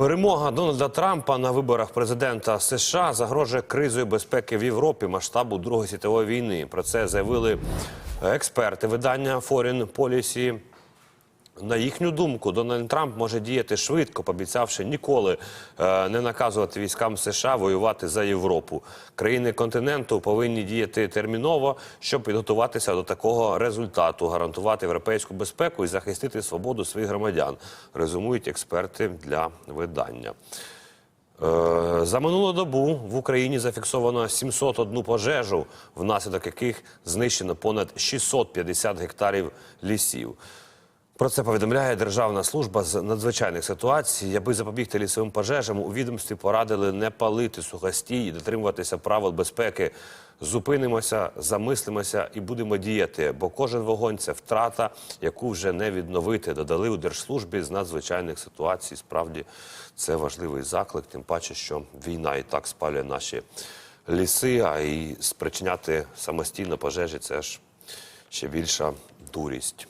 Перемога Дональда Трампа на виборах президента США загрожує кризою безпеки в Європі масштабу Другої світової війни. Про це заявили експерти видання Foreign Policy. На їхню думку, Дональд Трамп може діяти швидко, пообіцявши ніколи е, не наказувати військам США воювати за Європу. Країни континенту повинні діяти терміново, щоб підготуватися до такого результату, гарантувати європейську безпеку і захистити свободу своїх громадян. Резумують експерти для видання. Е, За минулу добу в Україні зафіксовано 701 пожежу, внаслідок яких знищено понад 650 гектарів лісів. Про це повідомляє Державна служба з надзвичайних ситуацій. Аби запобігти лісовим пожежам, у відомстві порадили не палити сухостій і дотримуватися правил безпеки. Зупинимося, замислимося і будемо діяти, бо кожен вогонь це втрата, яку вже не відновити. Додали у держслужбі з надзвичайних ситуацій. Справді це важливий заклик, тим паче, що війна і так спалює наші ліси, а і спричиняти самостійно пожежі це ж ще більша дурість.